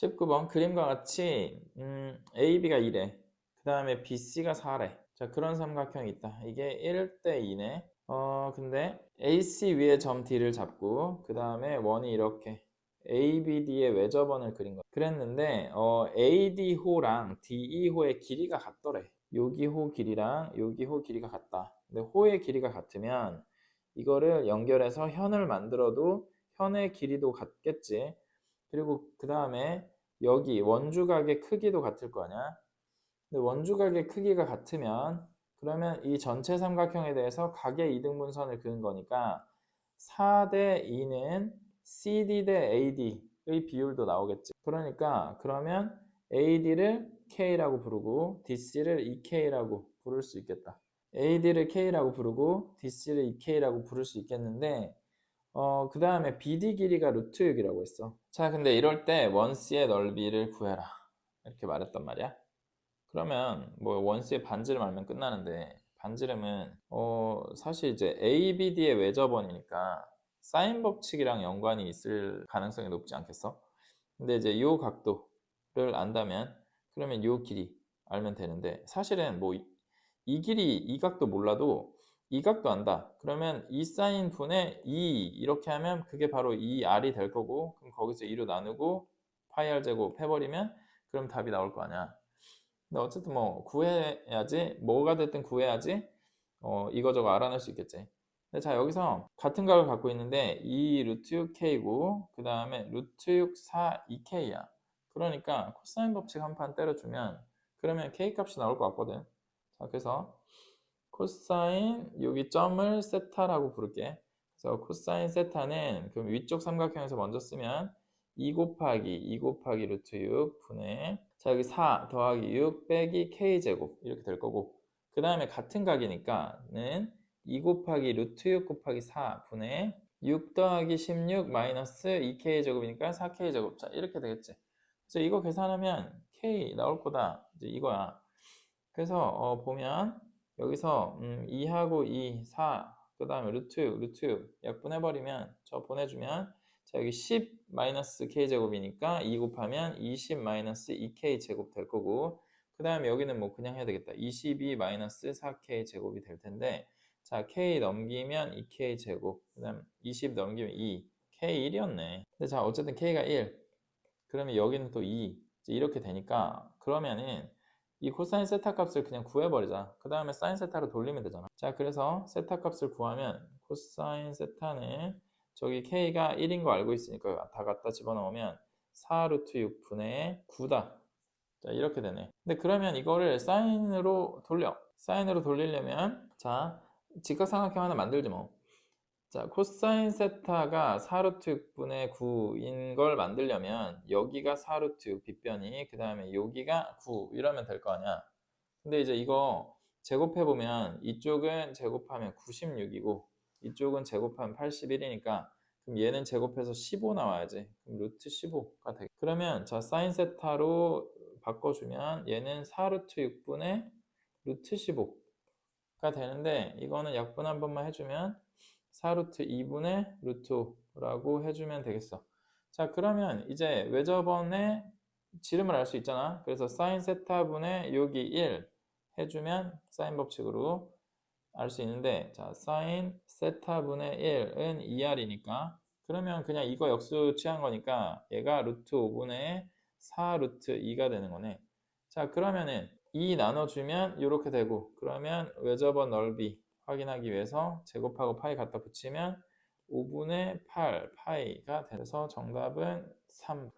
19번 그림과 같이 음, AB가 2래. 그 다음에 BC가 4래. 자 그런 삼각형이 있다. 이게 1대 2네. 어 근데 AC 위에 점 D를 잡고 그 다음에 원이 이렇게 ABD의 외접원을 그린 거. 그랬는데 어, AD호랑 DE호의 길이가 같더래. 여기 호 길이랑 여기 호 길이가 같다. 근데 호의 길이가 같으면 이거를 연결해서 현을 만들어도 현의 길이도 같겠지. 그리고 그 다음에 여기 원주각의 크기도 같을 거 아니야. 근데 원주각의 크기가 같으면 그러면 이 전체 삼각형에 대해서 각의 이등분선을 그은 거니까 4대 2는 CD 대 AD의 비율도 나오겠지. 그러니까 그러면 AD를 K라고 부르고 DC를 EK라고 부를 수 있겠다. AD를 K라고 부르고 DC를 EK라고 부를 수 있겠는데 어, 그 다음에 BD 길이가 루트 6이라고 했어. 자, 근데 이럴 때 원스의 넓이를 구해라. 이렇게 말했단 말이야. 그러면 뭐 원스의 반지름 알면 끝나는데 반지름은 어, 사실 이제 ABD의 외접원이니까 사인 법칙이랑 연관이 있을 가능성이 높지 않겠어? 근데 이제 이 각도를 안다면 그러면 이 길이 알면 되는데 사실은 뭐 이 길이 이 각도 몰라도 이 각도 안다. 그러면 이 사인 분의 2 이렇게 하면 그게 바로 2r이 될 거고 그럼 거기서 2로 나누고 파이 r 제곱 해버리면 그럼 답이 나올 거 아니야. 근데 어쨌든 뭐 구해야지 뭐가 됐든 구해야지 어 이거저거 알아낼 수 있겠지. 근데 자 여기서 같은 값을 갖고 있는데 2 루트 6k고 그 다음에 루트 6 4 2k야. 그러니까 코사인 법칙 한 판 때려주면 그러면 k 값이 나올 것 같거든. 자 그래서 코사인 여기 점을 세타라고 부를게. 그래서 코사인 세타는 그럼 위쪽 삼각형에서 먼저 쓰면 2 곱하기 2 곱하기 루트 6 분의 자 여기 4 더하기 6 빼기 k제곱 이렇게 될 거고. 그 다음에 같은 각이니까는 2 곱하기 루트 6 곱하기 4 분의 6 더하기 16 마이너스 2k제곱이니까 4k제곱. 자 이렇게 되겠지. 그래서 이거 계산하면 k 나올 거다. 이제 이거야. 그래서 어, 보면 여기서 음, 2하고 2, 4, 그 다음에 루트 6, 루트 6 약분해버리면 저 보내주면 자 여기 10 마이너스 k제곱이니까 2 곱하면 20 마이너스 2k제곱 될 거고 그 다음에 여기는 뭐 그냥 해야 되겠다. 22 마이너스 4k제곱이 될 텐데 자 k 넘기면 2k제곱 그 다음 20 넘기면 2 k 1이었네. 근데 자 어쨌든 k가 1 그러면 여기는 또 2 이렇게 되니까 그러면은 이 코사인 세타 값을 그냥 구해버리자. 그 다음에 사인 세타로 돌리면 되잖아. 자, 그래서 세타 값을 구하면 코사인 세타는 저기 k가 1인 거 알고 있으니까 다 갖다 집어넣으면 4 루트 6분의 9다. 자, 이렇게 되네. 근데 그러면 이거를 사인으로 돌려. 사인으로 돌리려면 자, 직각삼각형 하나 만들지 뭐. 자, 코사인 세타가 4루트 6분의 9인 걸 만들려면 여기가 4루트 6 빗변이 그 다음에 여기가 9 이러면 될 거 아니야. 근데 이제 이거 제곱해보면 이쪽은 제곱하면 96이고 이쪽은 제곱하면 81이니까 그럼 얘는 제곱해서 15 나와야지. 그럼 루트 15가 되겠 그러면 자 사인 세타로 바꿔주면 얘는 4루트 6분의 루트 15가 되는데 이거는 약분 한 번만 해주면 4루트 2분의 루트 5라고 해주면 되겠어. 자 그러면 이제 외접원의 지름을 알 수 있잖아. 그래서 사인 세타분의 여기 1 해주면 사인 법칙으로 알 수 있는데 자 사인 세타분의 1은 2r이니까 그러면 그냥 이거 역수 취한 거니까 얘가 루트 5분의 4 루트 2가 되는 거네. 자 그러면은 2 나눠주면 이렇게 되고 그러면 외접원 넓이 확인하기 위해서 제곱하고 파이 갖다 붙이면 5분의 8 파이가 돼서 정답은 3